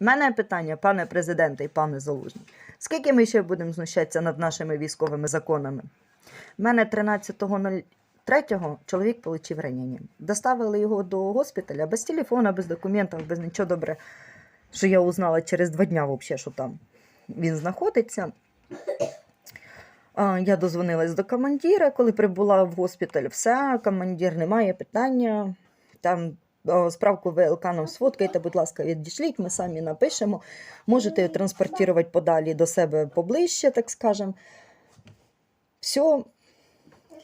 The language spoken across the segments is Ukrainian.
У мене питання, пане президенте і пане Залужний. Скільки ми ще будемо знущатися над нашими військовими законами? У мене 13.03 чоловік отримав ранення. Доставили його до госпіталя без телефона, без документів, без нічого добре. Що я узнала через два дня, взагалі, що там він знаходиться. Я дозвонилась до командира, коли прибула в госпіталь. Все, командир немає питання. Там справку ВЛК нам сфоткайте, будь ласка, відійшліть, ми самі напишемо. Можете транспортувати подалі до себе поближче, так скажемо. Все.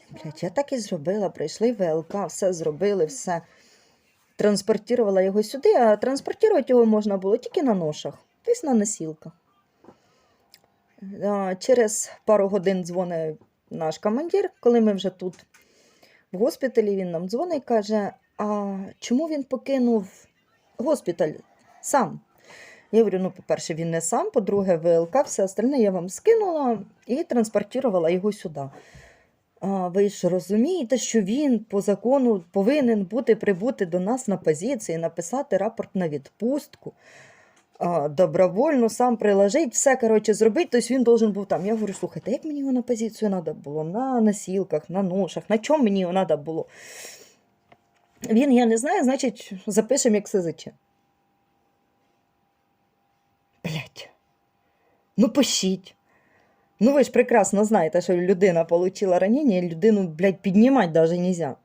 Блять, я так і зробила. Прийшли ВЛК, все зробили, все. Транспортувала його сюди, а транспортувати його можна було тільки на ношах, тобто на носілках. Через пару годин дзвонить наш командир, коли ми вже тут в госпіталі, він нам дзвонить і каже: а чому він покинув госпіталь сам? Я говорю, ну, по-перше, він не сам, по-друге, ВЛК, все остальне я вам скинула і транспортувала його сюди. А, ви ж розумієте, що він по закону повинен бути прибути до нас на позиції, написати рапорт на відпустку а, добровольно сам приложить, все коротше зробити, тобто він должен був там. Я говорю, слухайте, як мені його на позицію треба було? На носілках, на ношах, на чому мені його треба було? Він, я не знаю, значить, запишемо як СЗЧ. Блять. Ну пишіть. Ну ви ж прекрасно знаєте, що людина отримала ранення, і людину, блядь, піднімати навіть не можна.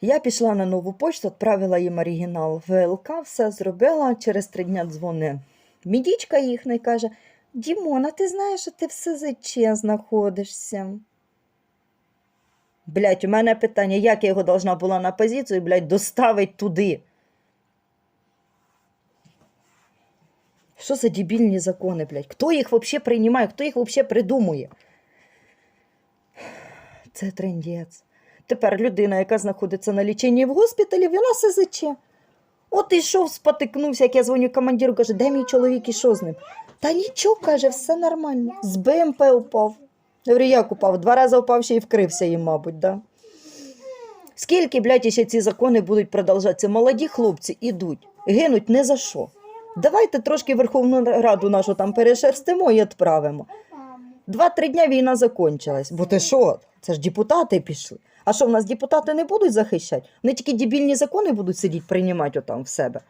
Я пішла на нову почту, відправила їм оригінал ВЛК, все зробила. Через три дня дзвони мідічка їхня і каже: Дімона, ти знаєш, що ти в СЗЧ знаходишся. Блять, у мене питання, як я його должна була на позицію, блядь, доставити туди. Що за дебільні закони, блядь? Хто їх взагалі приймає, хто їх взагалі придумує? Це трендець. Тепер людина, яка знаходиться на ліченні в госпіталі, вона СЗЧ. От ішов, спотикнувся, як я дзвоню командиру, каже, де мій чоловік і що з ним? Та нічого, каже, все нормально. З БМП упав. Говорю, як упав? Два рази упав ще і вкрився їм, мабуть, да? Скільки, блядь, ще ці закони будуть продовжатися? Молоді хлопці ідуть, гинуть не за що. Давайте трошки Верховну Раду нашу там перешерстимо і відправимо. Два-три дня війна закончилась. Бо ти що? Це ж депутати пішли. А що в нас депутати не будуть захищати? Вони тільки дебільні закони будуть сидіти приймати отам в себе.